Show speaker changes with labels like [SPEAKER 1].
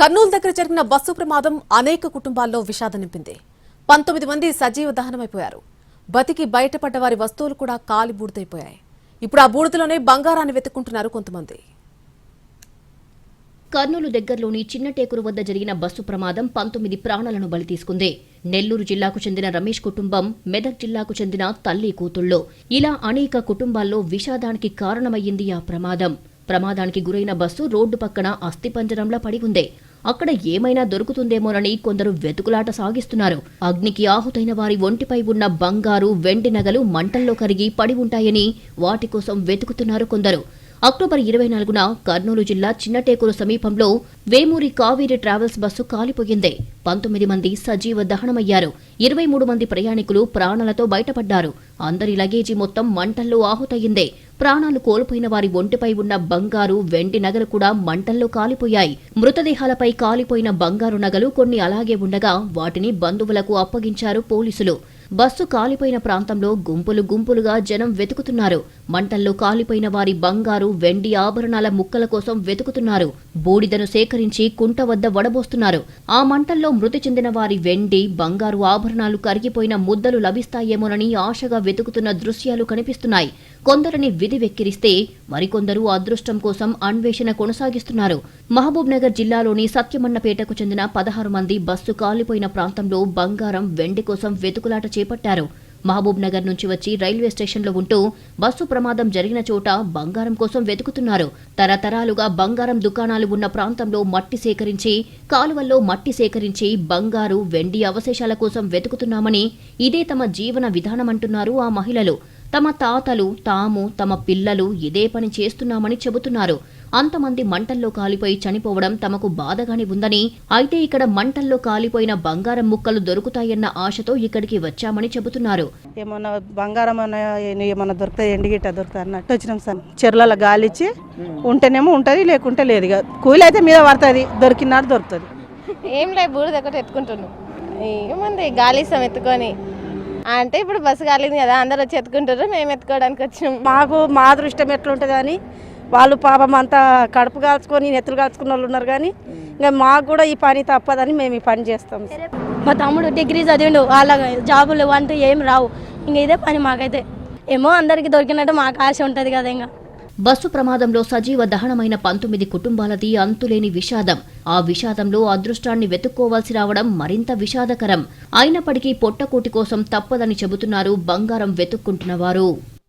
[SPEAKER 1] కర్నూలు దగ్గర జరిగిన బస్సు ప్రమాదం అనేక కుటుంబాల్లో విషాదం నింపింది. పంతొమ్మిది మంది సజీవ దహనమైపోయారు. బతికి బయటపడ్డ వారి వస్తువులు కూడా కాలి బూడిదైపోయాయి. ఇప్పుడు ఆ బూడిదలోనే బంగారాన్ని వెతుక్కుంటున్నారు కొంతమంది.
[SPEAKER 2] కర్నూలు దగ్గరలోని చిన్నటేకురు వద్ద జరిగిన బస్సు ప్రమాదం పంతొమ్మిది ప్రాణాలను బలి తీసుకుంది నెల్లూరు జిల్లాకు చెందిన రమేష్ కుటుంబం మెదక్ జిల్లాకు చెందిన తల్లి కూతుళ్ళు. ఇలా అనేక కుటుంబాల్లో విషాదానికి కారణమయ్యింది ఆ ప్రమాదం. ప్రమాదానికి గురైన బస్సు రోడ్డు పక్కన అస్థిపంజరంలా పడి ఉంది. అక్కడ ఏమైనా దొరుకుతుందేమోనని కొందరు వెతుకులాట సాగిస్తున్నారు. అగ్నికి ఆహుతైన వారి ఒంటిపై ఉన్న బంగారు వెండి నగలు మంటల్లో కరిగి పడి ఉంటాయని వాటి కోసం వెతుకుతున్నారు కొందరు. అక్టోబర్ ఇరవై నాలుగున కర్నూలు జిల్లా చిన్నటేకూరు సమీపంలో వేమూరి కావేరి ట్రావెల్స్ బస్సు కాలిపోయింది. పంతొమ్మిది మంది సజీవ దహనమయ్యారు. ఇరవై మూడు మంది ప్రయాణికులు ప్రాణాలతో బయటపడ్డారు. అందరి లగేజీ మొత్తం మంటల్లో ఆహుతయ్యింది ప్రాణాలు కోల్పోయిన వారి ఒంటిపై ఉన్న బంగారు వెండి నగలు కూడా మంటల్లో కాలిపోయాయి. మృతదేహాలపై కాలిపోయిన బంగారు నగలు కొన్ని అలాగే ఉండగా వాటిని బంధువులకు అప్పగించారు పోలీసులు. బస్సు కాలిపోయిన ప్రాంతంలో గుంపులు గుంపులుగా జనం వెతుకుతున్నారు. మంటల్లో కాలిపోయిన వారి బంగారు వెండి ఆభరణాల ముక్కల కోసం వెతుకుతున్నారు. బూడిదను సేకరించి కుంట వద్ద వడబోస్తున్నారు. ఆ మంటల్లో మృతి చెందిన వారి వెండి బంగారు ఆభరణాలు కరిగిపోయిన ముద్దలు లభిస్తాయేమోనని ఆశగా వెతుకుతున్న దృశ్యాలు కనిపిస్తున్నాయి. కొందరిని విధి వెక్కిరిస్తే మరికొందరు అదృష్టం కోసం అన్వేషణ కొనసాగిస్తున్నారు. మహబూబ్ నగర్ జిల్లాలోని సత్యమన్నపేటకు చెందిన పదహారు మంది బస్సు కాలిపోయిన ప్రాంతంలో బంగారం వెండి కోసం వెతుకులాట చేపట్టారు. మహబూబ్ నగర్ నుంచి వచ్చి రైల్వే స్టేషన్లో ఉంటూ బస్సు ప్రమాదం జరిగిన చోట బంగారం కోసం వెతుకుతున్నారు. తరతరాలుగా బంగారం దుకాణాలు ఉన్న ప్రాంతంలో మట్టి సేకరించి కాలువల్లో మట్టి సేకరించి బంగారు వెండి అవశేషాల కోసం వెతుకుతున్నామని ఇదే తమ జీవన విధానమంటున్నారు ఆ మహిళలు. తమ తాతలు తాము తమ పిల్లలు ఇదే పని చేస్తున్నామని చెబుతున్నారు. అంతమంది మంటల్లో కాలిపోయి చనిపోవడం తమకు బాధగానే ఉందని అయితే ఇక్కడ మంటల్లో కాలిపోయిన బంగారం ముక్కలు దొరుకుతాయన్న ఆశతో ఇక్కడికి వచ్చామని చెబుతున్నారు.
[SPEAKER 3] ఏమన్నా బంగారం అన్న ఏమన్నా దొరుకుతాయి ఎండిగిట్ట దొరుకుతాయి అన్నట్టు వచ్చినాం సార్. చెర్లలో గాలిచ్చి ఉంటేనేమో ఉంటుంది లేకుంటే లేదు ఇక. కూలి అయితే మీద పడుతుంది దొరికినాడు దొరుకుతుంది.
[SPEAKER 4] ఏం లేదు బూడిద ఒకటి ఎత్తుకుంటున్నాం. ఏముంది గాలి ఇస్తాం ఎత్తుకొని అంటే ఇప్పుడు బస్సు కాలింది కదా అందరు వచ్చి ఎత్తుకుంటారు మేము ఎత్తుకోవడానికి వచ్చినాం
[SPEAKER 3] మాకు మా అదృష్టం ఎట్లుంటుంది అని వాళ్ళు పాపం అంతా కడుపు కాల్చుకొని నెత్తులు కాల్చుకున్న వాళ్ళు ఉన్నారు కానీ ఇంకా మాకు కూడా ఈ పని తప్పదని మేము ఈ పని చేస్తాం
[SPEAKER 5] మా తమ్ముడు డిగ్రీ చదివిండు వాళ్ళ జాబులు అంటూ ఏం రావు. ఇంక ఇదే పని మాకైతే. ఏమో అందరికి దొరికినట్టు మాకు ఆశ ఉంటుంది కదా ఇంకా.
[SPEAKER 2] బస్సు ప్రమాదంలో సజీవ దహనమైన పంతొమ్మిది కుటుంబాలది అంతులేని విషాదం. ఆ విషాదంలో అదృష్టాన్ని వెతుక్కోవాల్సి రావడం మరింత విషాదకరం. అయినప్పటికీ పొట్టకూటి కోసం తప్పదని చెబుతున్నారు బంగారం వెతుక్కుంటున్నవారు